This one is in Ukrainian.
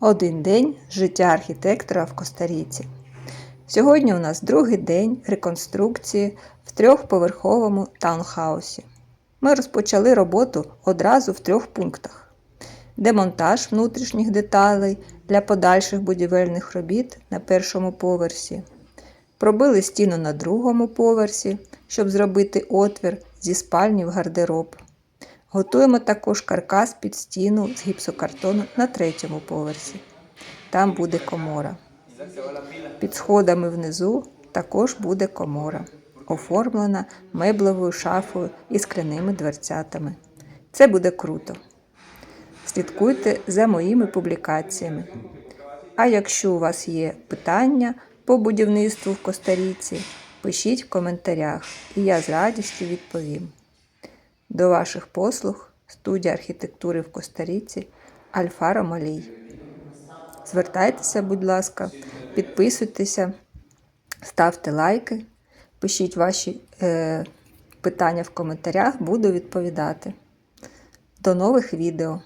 Один день життя архітектора в Коста-Ріці. Сьогодні у нас другий день реконструкції в трьохповерховому таунхаусі. Ми розпочали роботу одразу в трьох пунктах: демонтаж внутрішніх деталей для подальших будівельних робіт на першому поверсі. Пробили стіну на другому поверсі, щоб зробити отвір зі спальні в гардероб. Готуємо також каркас під стіну з гіпсокартону на третьому поверсі. Там буде комора. Під сходами внизу також буде комора, оформлена меблевою шафою і скляними дверцятами. Це буде круто. Слідкуйте за моїми публікаціями. А якщо у вас є питання по будівництву в Коста-Ріці, пишіть в коментарях, і я з радістю відповім. До ваших послуг студія архітектури в Коста-Ріці Альфаро Малій. Звертайтеся, будь ласка, підписуйтеся, ставте лайки, пишіть ваші е, питання в коментарях, буду відповідати. До нових відео!